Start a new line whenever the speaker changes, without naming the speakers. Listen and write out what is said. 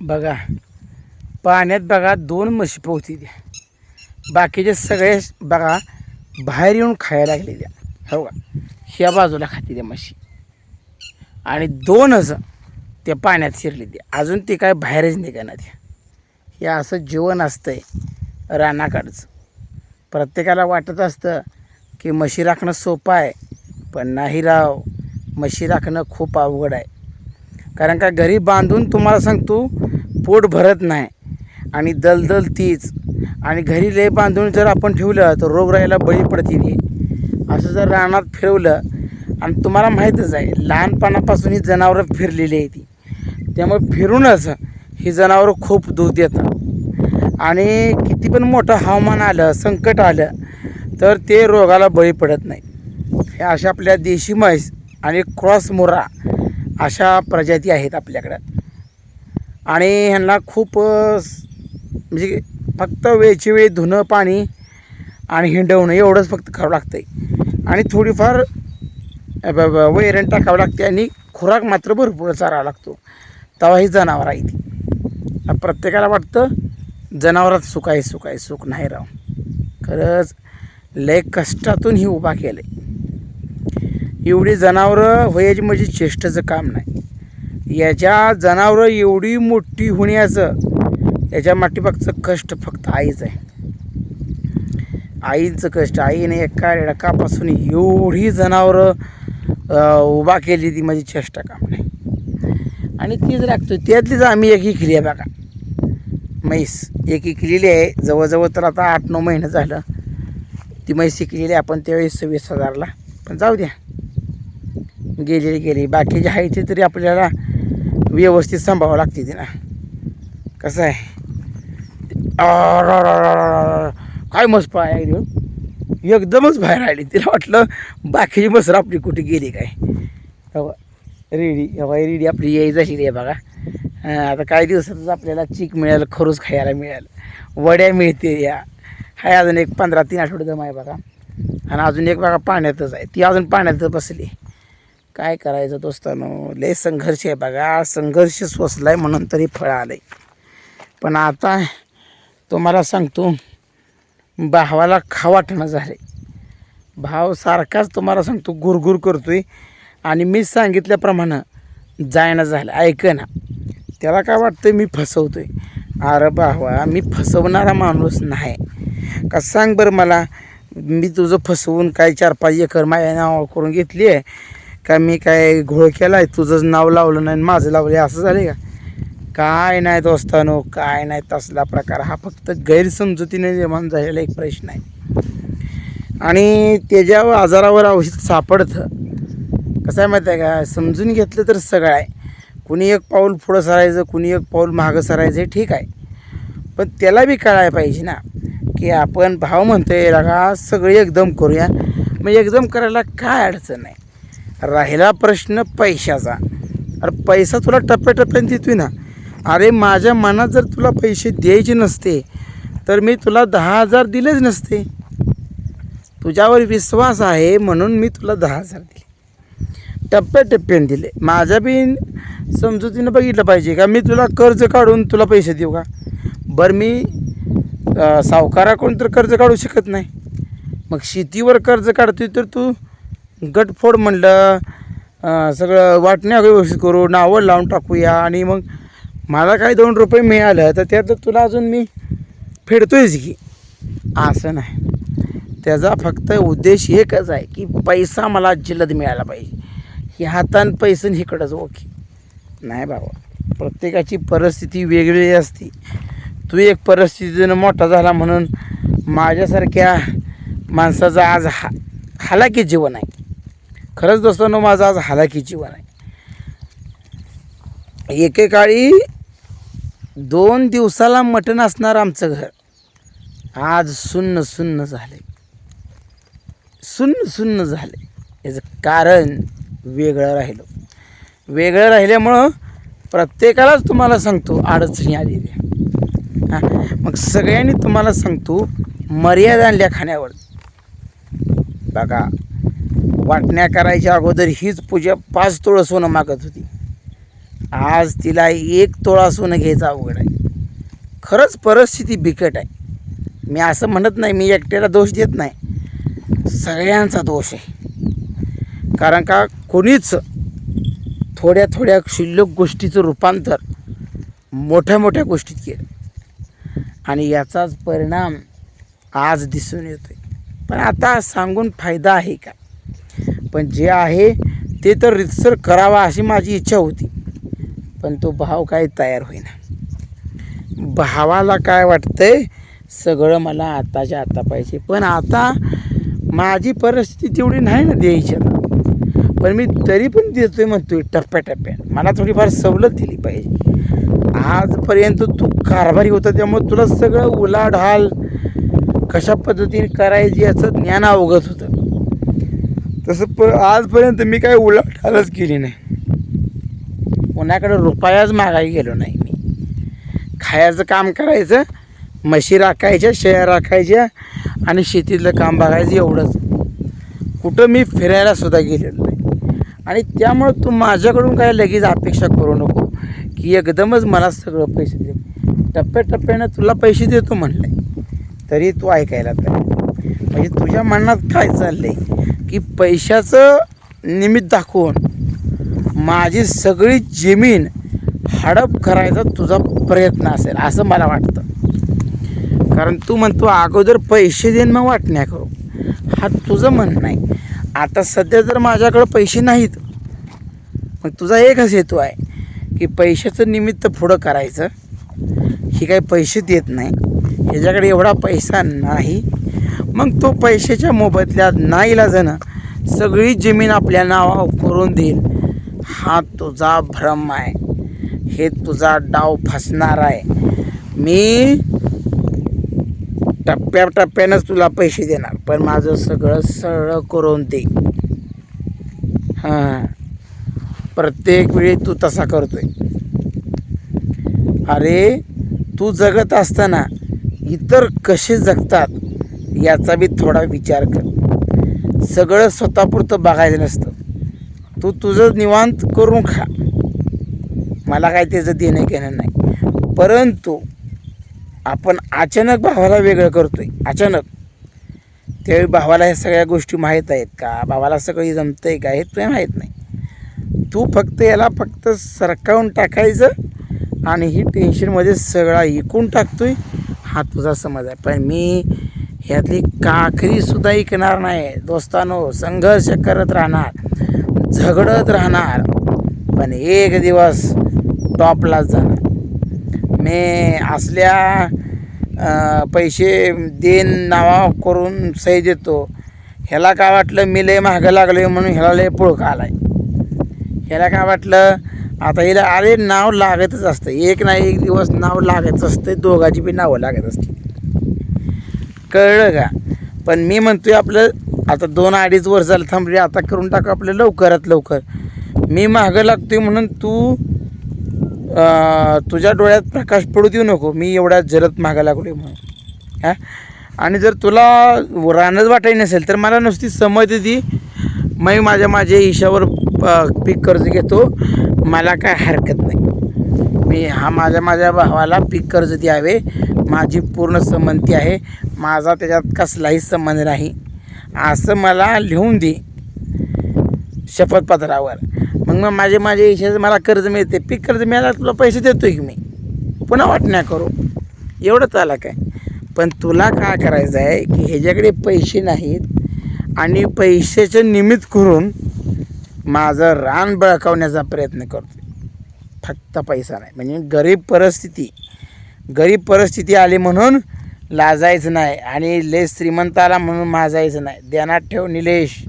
बघा पाण्यात बघा दोन म्हशी पोहती द्या बाकीचे सगळे बघा बाहेर येऊन खायला लागले द्या हो का? ह्या बाजूला खाती द्या म्हशी. आणि दोनच त्या पाण्यात शिरले द्या अजून ते काय बाहेरच निघाना द्या हे असं जीवन असतंय रानाकडचं. प्रत्येकाला वाटत असतं की म्हशी राखणं सोपं आहे पण नाही राव. म्हशी राखणं खूप अवघड आहे. कारण का घरी बांधून तुम्हाला सांगतो पोट भरत नाही. आणि दलदल तीच. आणि घरी लय बांधून जर आपण ठेवलं तर रोगराईला बळी पडते ती. असं जर रानात फिरवलं आणि तुम्हाला माहीतच आहे लहानपणापासून ही जनावरं फिरलेली आहे ती. त्यामुळे फिरूनच ही जनावरं खूप दूध देतात. आणि किती पण मोठं हवामान आलं संकट आलं तर ते रोगाला बळी पडत नाही. हे अशा आपल्या देशी म्हैस आणि क्रॉस मुरा अशा प्रजाती आहेत आपल्याकडं. आणि ह्यांना खूप म्हणजे फक्त वेळची वेळ धुणं पाणी आणि हिंडवणं एवढंच फक्त करावं लागतं आहे आणि थोडीफार वैरण टाकावं लागते आणि खुराक मात्र भरपूर चारावा लागतो. तेव्हा ही जनावर आहे ती. प्रत्येकाला वाटतं जनावरात सुख आहे सुख आहे सुख नाही राव. खरंच लय कष्टातून ही उभा केलं आहे एवढी जनावरं व्हायची म्हणजे चेष्टेचं काम नाही. याच्या जनावरं एवढी मोठी होण्याचं याच्या माठीमागचं कष्ट फक्त आईच आहे. आईचं कष्ट आईने एका रेडकापासून एवढी जनावरं उभा केली ती माझी चेष्टा काम नाही आणि तीच राखतो त्यातलीच आम्ही एक इकली आहे बघा. म्हैस एक इकलेली आहे. जवळजवळ तर आता आठ नऊ महिने झालं. ती म्हैस इकलेली आहे आपण त्यावेळेस सव्वीस हजारला. पण जाऊ द्या. गेलेली गेली बाकीचे आहे ते तरी आपल्याला व्यवस्थित सांभाळावं लागते ती ना कसं आहे? काय मस्त पाय आहे रे. एकदमच बाहेर आली. तिला वाटलं बाकीची मसर आपली कुठे गेली काय. रेडी हवाई रेडी आपली यायची जाशी आहे बघा. आता काही दिवसातच आपल्याला चीक मिळेल खरूच खायला मिळेल. वड्या मिळते या. हाय अजून एक पंधरा तीन आठवडे दम आहे बघा. आणि अजून एक बघा पाण्यातच आहे. ती अजून पाण्यातच बसली. काय करायचं दोस्तानो? लय संघर्ष आहे बघा. संघर्ष सोसलाय म्हणून तरी फळ आलंय. पण आता तुम्हाला सांगतो भावाला खावाटणं झाले भाव सारखाच तुम्हाला सांगतो गुरगुर करतोय. आणि मी सांगितल्याप्रमाणे जायना झालं. ऐक ना त्याला काय वाटतं मी फसवतोय. अरे भावा मी फसवणारा माणूस नाही. का सांग बरं मला मी तुझं फसवून काय चार पाच एकर माझ्या नाव करून घेतली आहे? का मी काय घोळ केला आहे तुझं नाव लावलं नाही माझं लावलं आहे, असं झालं का? काय नाही दोस्तानो काय नाही तसला प्रकार. हा फक्त गैरसमजुतीने निर्माण झालेला एक प्रश्न आहे. आणि त्याच्या आजारावर औषध सापडतं कसं आहे माहिती आहे का? समजून घेतलं तर सगळं आहे. कुणी एक पाऊल पुढं सरायचं कुणी एक पाऊल मागं सरायचं हे ठीक आहे. पण त्याला बी कळायला पाहिजे ना की आपण भाव म्हणतोय का सगळे एकदम करूया. मग एकदम करायला काय अडचण आहे राहिला प्रश्न पैशाचा. अरे पैसा तुला टप्प्याटप्प्याने देतोय ना. अरे माझ्या मनात जर तुला पैसे द्यायचे नसते तर मी तुला दहा हजार दिलेच नसते. तुझ्यावर विश्वास आहे म्हणून मी तुला दहा हजार दिले. टप्प्याटप्प्याने दिले. माझ्या बी समजुतीनं बघितलं पाहिजे का? मी तुला कर्ज काढून तुला पैसे देऊ का? बरं मी सावकाराकडून तर कर्ज काढू शकत नाही. मग शेतीवर कर्ज काढतोय तर तू गटफोड म्हणलं सगळं वाटण्या व्यवस्थित करू नावं लावून टाकूया. आणि मग मला काही दोन रुपये मिळालं तर त्यातलं तुला अजून मी फेडतोयच की. असं नाही. त्याचा फक्त उद्देश एकच आहे की पैसा मला जलद मिळाला पाहिजे. ही हातान पैसे इकडंच ओके हो नाही बाबा प्रत्येकाची परिस्थिती वेगवेगळी असते. तू एक परिस्थितीनं मोठा झाला म्हणून माझ्यासारख्या माणसाचं आज हा हालाकी जीवन आहे. खरंच दोस्तांनो माझं आज हालाकी जीवन आहे. एकेकाळी दोन दिवसाला मटण असणार आमचं घर. आज सुन्न सुन्न झाले सुन्न सुन्न झाले याचं कारण वेगळं राहिलं. वेगळं राहिल्यामुळं प्रत्येकालाच तुम्हाला सांगतो अडचणी आलेली आहे हां? मग सगळ्यांनी तुम्हाला सांगतो मर्यादा आणल्या खाण्यावर. बघा वाटण्या करायच्या अगोदर हीच पूजा पाच तोळं सोनं मागत होती. आज तिला एक तोळा सोनं घ्यायचं अवघड आहे. खरंच परिस्थिती बिकट आहे. मी असं म्हणत नाही मी एकट्याला दोष देत नाही. सगळ्यांचा दोष आहे. कारण का कोणीच थोड्या थोड्या क्षुल्लक गोष्टीचं रूपांतर मोठ्या मोठ्या गोष्टीत केलं. आणि याचाच परिणाम आज दिसून येतोय. पण आता सांगून फायदा आहे का? पण जे आहे ते तर रितसर करावा अशी माझी इच्छा होती. पण तो भाव काय तयार होईना. भावाला काय वाटतंय? सगळं मला आताच्या आता पाहिजे. पण आता माझी परिस्थिती तेवढी नाही ना द्यायची पण मी तरी पण देतोय म्हणतोय टप्प्याटप्प्यात. मला थोडीफार सवलत दिली पाहिजे. आजपर्यंत तू कारभारी होता त्यामुळे तुला सगळं उलाढाल कशा पद्धतीने करायची याचं ज्ञान अवगत होतं. तसं प आजपर्यंत मी काय उलाढालच केली नाही. कोणाकडे रुपयाच मागायला गेलो नाही मी. खायचं काम करायचं म्हशी राखायच्या शेळ्या राखायच्या आणि शेतीतलं काम बघायचं एवढंच. कुठं मी फिरायला सुद्धा गेलेलो नाही. आणि त्यामुळं तू माझ्याकडून काय लगेच अपेक्षा करू नको की एकदमच मला सगळं पैसे दे. टप्प्याटप्प्यानं तुला पैसे देतो म्हणलं तरी तू ऐकायला तर म्हणजे तुझ्या मनात काय चाललं आहे की पैशाचं निमित्त दाखवून माझी सगळी जमीन हडप करायचा तुझा प्रयत्न असेल असं मला वाटतं. कारण तू म्हणतो अगोदर पैसे देईन मग वाटण्या करू. हा तुझं म्हणणं आहे. आता सध्या जर माझ्याकडं पैसे नाहीत मग तुझा एकच हेतू आहे की पैशाचं निमित्त पुढं करायचं. ही काही पैसे देत नाही. ह्याच्याकडे एवढा पैसा नाही. मग तो पैशाच्या मोबदल्यात नाईलाजानं सगळी जमीन आपल्या नावावर करून देईल. हा तुझा भ्रम आहे. हे तुझा डाव फसणार आहे. मी टप्प्याटप्प्यानंच तुला पैसे देणार पण माझं सगळं सरळ करून दे. हां. प्रत्येक वेळी तू तसा करतोय. अरे तू जगत असताना इतर कसे जगतात? याचा बी थोडा विचार कर. सगळं स्वतःपुरतं बघायचं नसतं. तू तुझं निवांत करून खा. मला काय त्याचं देणं घेणं नाही. परंतु आपण अचानक भावाला वेगळं करतो आहे अचानक. त्यावेळी भावाला ह्या सगळ्या गोष्टी माहीत आहेत का? भावाला सगळी जमतंय का? हे तुला माहीत नाही. तू फक्त याला फक्त सरकावून टाकायचं आणि ही टेन्शनमध्ये सगळा इकून टाकतोय. हा तुझा समज आहे. पण मी ह्यातली काकरीसुद्धा ऐकणार नाही. दोस्तानो संघर्ष करत राहणार झगडत राहणार पण एक दिवस टॉपलाच जाणार. मी असल्या पैसे देन नावा करून सही देतो. ह्याला काय वाटलं मी लय महागं लागलो म्हणून ह्याला लय पुळका आलाय. ह्याला काय वाटलं आता हिला अरे नाव लागतच असतं. एक ना एक दिवस नाव लागत असतं दोघाची बी नावं लागत असते कळलं का? पण मी म्हणतोय आपलं आता दोन अडीच वर्ष झालं थांबले आता करून टाकू आपलं लवकरात लवकर. मी मागं लागतोय म्हणून तू तुझ्या डोळ्यात प्रकाश पडू देऊ नको. मी एवढ्या जलद मागं लागलो म्हणून. हां? आणि जर तुला रानच वाटायची नसेल तर मला नुसती समज दी मी माझ्या माझ्या इशावर पीक कर्ज घेतो. मला काय हरकत नाही. मी हा माझ्या माझ्या भावाला पीक कर्ज द्यावे. माझी पूर्ण संमती आहे. माझा त्याच्यात कसलाही संबंध नाही. असं मला लिहून दे. शपथपत्रावर. मग मग माझे माझ्या हिशेचं मला कर्ज मिळते. पीक कर्ज मिळाला तुला पैसे देतो की मी? पुन्हा वाटण्या करू. एवढंच आला काय? पण तुला काय करायचं आहे की ह्याच्याकडे पैसे नाहीत आणि पैशाचं निमित्त करून माझं रान बळकावण्याचा प्रयत्न करतो फक्त पैसा नाही. म्हणजे गरीब परिस्थिती. गरीब परिस्थिती आली म्हणून लाजायचं नाही आणि लय श्रीमंत आला म्हणून माजायचं नाही. ध्यानात ठेव निलेश.